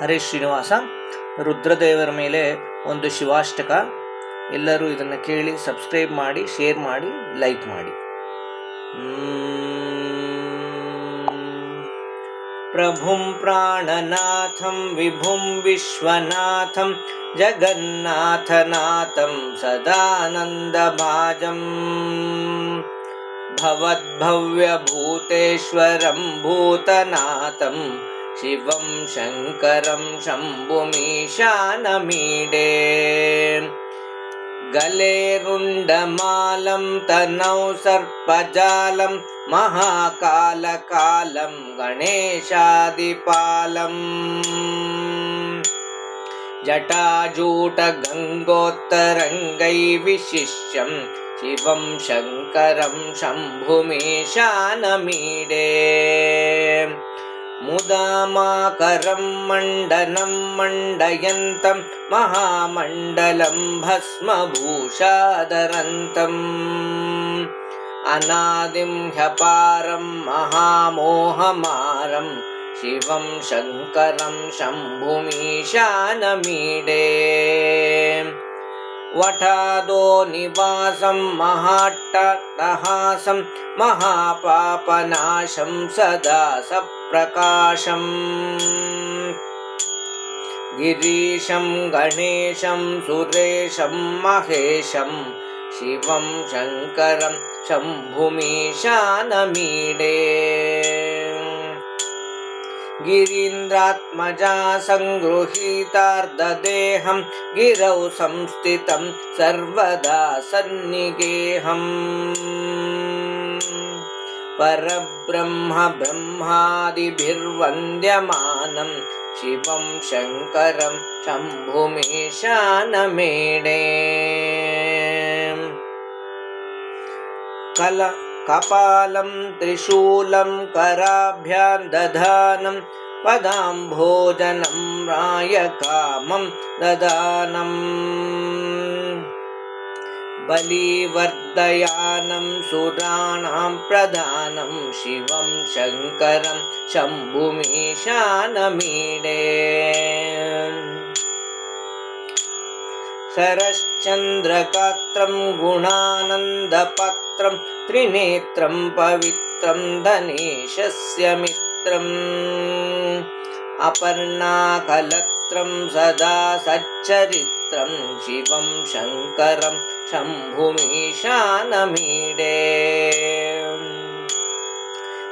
ಹರೇ ಶ್ರೀನಿವಾಸ ರುದ್ರದೇವರ ಮೇಲೆ ಒಂದು ಶಿವಾಷ್ಟಕ ಎಲ್ಲರೂ ಇದನ್ನು ಕೇಳಿ ಸಬ್ಸ್ಕ್ರೈಬ್ ಮಾಡಿ ಶೇರ್ ಮಾಡಿ ಲೈಕ್ ಮಾಡಿ प्रभुं प्राणनाथं विभुं विश्वनाथं जगन्नाथनाथं सदानन्दभाजम् भवद्भव्यभूतेश्वरं भूतनाथं शिवं शङ्करं शम्भुमीशानमीडे। गले रुण्डमालं तनौ सर्पजालं महाकालकालं गणेशादिपालम् जटाजूटगङ्गोत्तरङ्गै विशिष्यं शिवं शङ्करं शम्भुमीशानमीडे मुदामाकरं मण्डनं मण्डयन्तं महामण्डलं भस्मभूषादरन्तम् अनादिं ह्यपारं महामोहमारं शिवं शङ्करं शम्भुमीशानमीडे वठादो निवासं महाट्टहासं महापापनाशं सदा सप्रकाशम्। गिरीशं गणेशं सुरेशं महेशं शिवं शङ्करं शम्भुमीशानमीडे गिरीन्द्रात्मजा सङ्गृहीतार्धदेहं गिरौ संस्थितं सर्वदा सन्निगेहम्। परब्रह्म ब्रह्मादिभिर्वन्द्यमानं शिवं शङ्करं शम्भुमीशानमेडे कल कपालं त्रिशूलं कराभ्यां दधानं पदाम्भोजनं रायकामं ददानम् बलिवर्धयानं सुराणां प्रधानं शिवं शङ्करं शम्भुमीशानमीडे शरश्चन्द्रगात्रं गुणानन्दपत्रं त्रिनेत्रं पवित्रं धनेशस्य मित्रम् अपर्णाकलत्रं सदा सच्चरित्रं शिवं शङ्करं शम्भुमीशानमीडे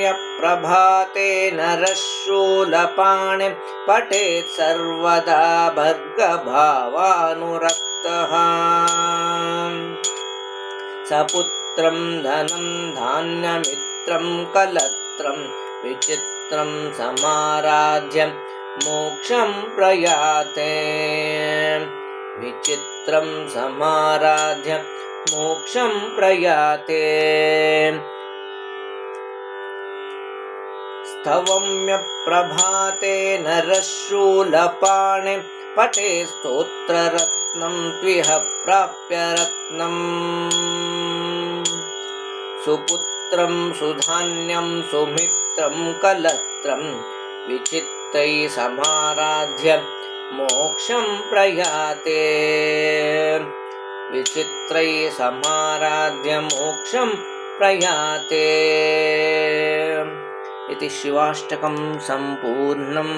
यप्रभाते नरशूलपाणिं पठेत् सर्वदा भर्गभावानुरक्तः। सपुत्रं धनं धान्यमित्रं कलत्रं विचित्रं समाराध्य मोक्षं प्रयाते। विचित्रं समाराध्य मोक्षं प्रयाते स्तवम्यप्रभाते नरशूलपाणि पटे स्तोत्ररत्नं त्विह प्राप्य रत्नम्। सुपुत्रं सुधान्यं सुमित्रं कलत्रं विचित्तै समाराध्य मोक्षं प्रयाते। विचित्रै समाराध्य मोक्षं प्रयाते इति शिवाष्टकं सम्पूर्णम्